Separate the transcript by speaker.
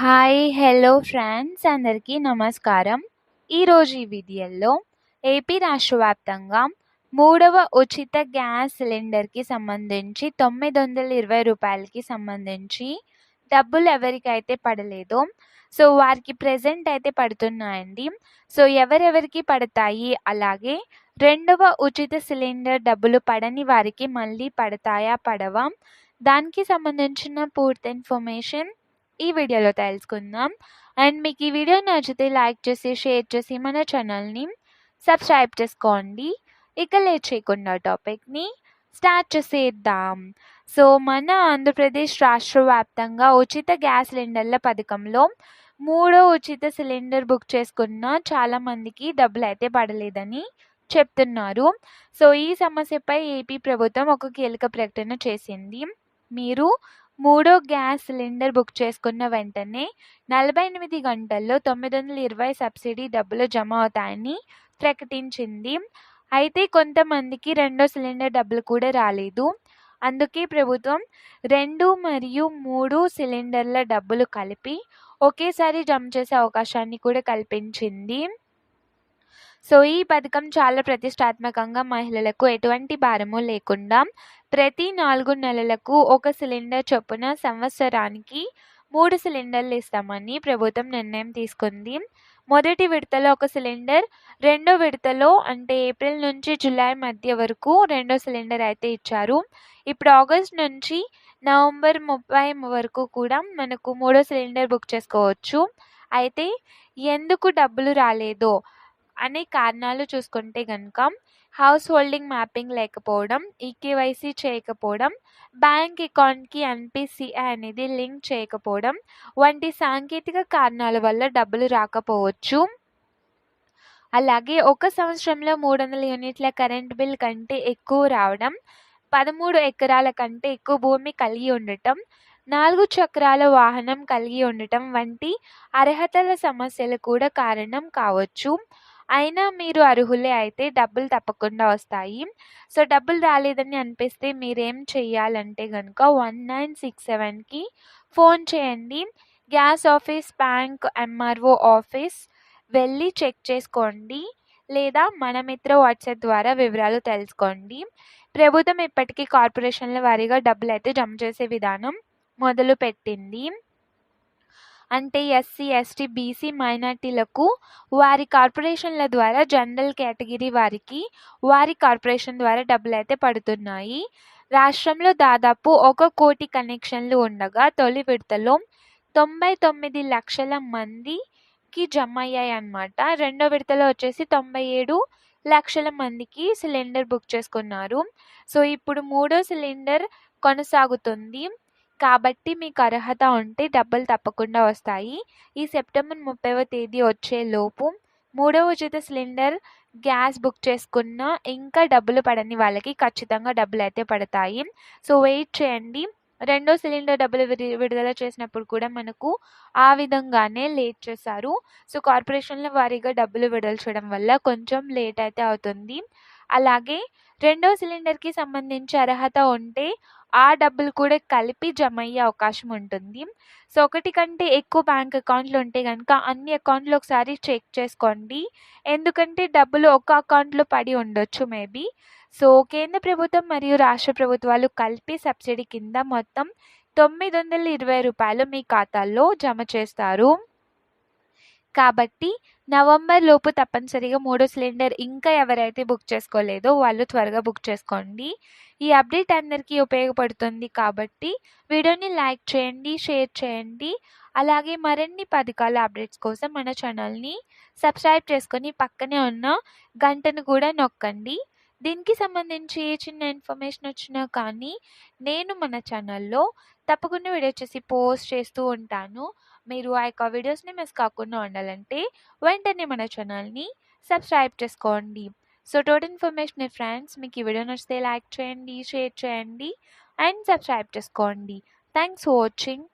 Speaker 1: Hi hello friends అందరికీ నమస్కారం. ఈరోజు ఈ వీడియోలో ఏపీ రాష్ట్ర వ్యాప్తంగా మూడవ ఉచిత గ్యాస్ సిలిండర్కి సంబంధించి తొమ్మిది వందల ఇరవై రూపాయలకి సంబంధించి డబ్బులు ఎవరికైతే పడలేదో సో వారికి ప్రజెంట్ అయితే పడుతున్నాయండి. సో ఎవరెవరికి పడతాయి? అలాగే రెండవ ఉచిత సిలిండర్ డబ్బులు పడని వారికి మళ్ళీ పడతాయా? పడవా? దానికి సంబంధించిన పూర్తి ఇన్ఫర్మేషన్ ఈ వీడియోలో తెలుసుకుందాం. అండ్ మీకు ఈ వీడియో నచ్చితే లైక్ చేసి షేర్ చేసి మన ఛానల్ని సబ్స్క్రైబ్ చేసుకోండి. ఇక లేట్ చేయకుండా టాపిక్ని స్టార్ట్ చేసేద్దాం. సో మన ఆంధ్రప్రదేశ్ రాష్ట్ర వ్యాప్తంగా ఉచిత గ్యాస్ సిలిండర్ల పథకంలో మూడో ఉచిత సిలిండర్ బుక్ చేసుకున్న చాలామందికి డబ్బులు అయితే పడలేదని చెప్తున్నారు. సో ఈ సమస్యపై ఏపీ ప్రభుత్వం ఒక కీలక ప్రకటన చేసింది. మీరు మూడో గ్యాస్ సిలిండర్ బుక్ చేసుకున్న వెంటనే నలభై ఎనిమిది గంటల్లో తొమ్మిది వందల ఇరవై సబ్సిడీ డబ్బులు జమ అవుతాయని ప్రకటించింది. అయితే కొంతమందికి రెండో సిలిండర్ డబ్బులు కూడా రాలేదు. అందుకే ప్రభుత్వం రెండు మరియు మూడు సిలిండర్ల డబ్బులు కలిపి ఒకేసారి జమ చేసే అవకాశాన్ని కూడా కల్పించింది. సో ఈ పథకం చాలా ప్రతిష్టాత్మకంగా మహిళలకు ఎటువంటి భారము లేకుండా ప్రతి నాలుగు నెలలకు ఒక సిలిండర్ చొప్పున సంవత్సరానికి మూడు సిలిండర్లు ఇస్తామని ప్రభుత్వం నిర్ణయం తీసుకుంది. మొదటి విడతలో ఒక సిలిండర్ రెండో విడతలో అంటే ఏప్రిల్ నుంచి జూలై మధ్య వరకు రెండో సిలిండర్ అయితే ఇచ్చారు. ఇప్పుడు ఆగస్ట్ నుంచి నవంబర్ ముప్పై వరకు కూడా మనకు మూడో సిలిండర్ బుక్ చేసుకోవచ్చు. అయితే ఎందుకు డబ్బులు రాలేదో అనే కారణాలు చూసుకుంటే కనుక హౌస్ హోల్డింగ్ మ్యాపింగ్ లేకపోవడం ఈకేవైసీ చేయకపోవడం బ్యాంక్ అకౌంట్కి ఎన్పిసిఐ అనేది లింక్ చేయకపోవడం వంటి సాంకేతిక కారణాల వల్ల డబ్బులు రాకపోవచ్చు. అలాగే ఒక సంవత్సరంలో మూడు వందల యూనిట్ల కరెంట్ బిల్ కంటే ఎక్కువ రావడం పదమూడు ఎకరాల కంటే ఎక్కువ భూమి కలిగి ఉండటం నాలుగు చక్రాల వాహనం కలిగి ఉండటం వంటి అర్హతల సమస్యలు కూడా కారణం కావచ్చు. అయినా మీరు అర్హులే అయితే డబ్బులు తప్పకుండా వస్తాయి. సో డబ్బులు రాలేదని అనిపిస్తే మీరేం చెయ్యాలంటే కనుక వన్ నైన్ సిక్స్ సెవెన్కి ఫోన్ చేయండి. Gas office bank MRO office వెళ్ళి చెక్ చేసుకోండి. లేదా మన మిత్ర వాట్సాప్ ద్వారా వివరాలు తెలుసుకోండి. ప్రభుత్వం ఇప్పటికీ కార్పొరేషన్ల వారీగా డబ్బులు అయితే జమ చేసే విధానం మొదలు పెట్టింది అంటే ఎస్సీ ఎస్టీ బీసీ మైనార్టీలకు వారి కార్పొరేషన్ల ద్వారా జనరల్ కేటగిరీ వారికి వారి కార్పొరేషన్ ద్వారా డబ్బులు అయితే పడుతున్నాయి. రాష్ట్రంలో దాదాపు ఒక కోటి కనెక్షన్లు ఉండగా తొలి విడతలో తొంభై తొమ్మిది లక్షల మందికి జమ అయ్యాయి అన్నమాట రెండో విడతలో వచ్చేసి తొంభై ఏడు లక్షల మందికి సిలిండర్ బుక్ చేసుకున్నారు. సో ఇప్పుడు మూడో సిలిండర్ కొనసాగుతుంది. కాబట్టి మీకు అర్హత ఉంటే డబ్బులు తప్పకుండా వస్తాయి. ఈ సెప్టెంబర్ ముప్పైవ తేదీ వచ్చేలోపు మూడవ ఉచిత సిలిండర్ గ్యాస్ బుక్ చేసుకున్న ఇంకా డబ్బులు పడని వాళ్ళకి ఖచ్చితంగా డబ్బులు అయితే పడతాయి. సో వెయిట్ చేయండి. రెండో సిలిండర్ డబ్బులు విడుదల చేసినప్పుడు కూడా మనకు ఆ విధంగానే లేట్ చేశారు. సో కార్పొరేషన్ల వారీగా డబ్బులు విడుదల చేయడం వల్ల కొంచెం లేట్ అయితే అవుతుంది. అలాగే రెండో సిలిండర్కి సంబంధించి అర్హత ఉంటే ఆ డబ్బులు కూడా కలిపి జమ అయ్యే అవకాశం ఉంటుంది. సో ఒకటి కంటే ఎక్కువ బ్యాంక్ అకౌంట్లు ఉంటే కనుక అన్ని అకౌంట్లు ఒకసారి చెక్ చేసుకోండి. ఎందుకంటే డబ్బులు ఒక అకౌంట్లో పడి ఉండొచ్చు మేబీ. సో కేంద్ర ప్రభుత్వం మరియు రాష్ట్ర ప్రభుత్వాలు కలిపి సబ్సిడీ కింద మొత్తం తొమ్మిది వందల ఇరవై రూపాయలు మీ ఖాతాల్లో జమ చేస్తారు. కాబట్టి నవంబర్ లోపు తప్పనిసరిగా మూడో సిలిండర్ ఇంకా ఎవరైతే బుక్ చేసుకోలేదో వాళ్ళు త్వరగా బుక్ చేసుకోండి. ఈ అప్డేట్ అందరికీ ఉపయోగపడుతుంది కాబట్టి వీడియోని లైక్ చేయండి షేర్ చేయండి. అలాగే మరిన్ని పథకాల అప్డేట్స్ కోసం మన ఛానల్ని సబ్స్క్రైబ్ చేసుకొని పక్కనే ఉన్న గంటను కూడా నొక్కండి. దీనికి సంబంధించి ఏ చిన్న ఇన్ఫర్మేషన్ వచ్చినా కానీ నేను మన ఛానల్లో తప్పకుండా వీడియో చేసి పోస్ట్ చేస్తూ ఉంటాను. మీరు ఆ యొక్క వీడియోస్ని మిస్ కాకుండా ఉండాలంటే వెంటనే మన ఛానల్ని సబ్స్క్రైబ్ చేసుకోండి. సో టోటల్ ఇన్ఫర్మేషన్ ఫ్రెండ్స్ మీకు ఈ వీడియో నచ్చితే లైక్ చేయండి షేర్ చేయండి అండ్ సబ్స్క్రైబ్ చేసుకోండి. Thanks for watching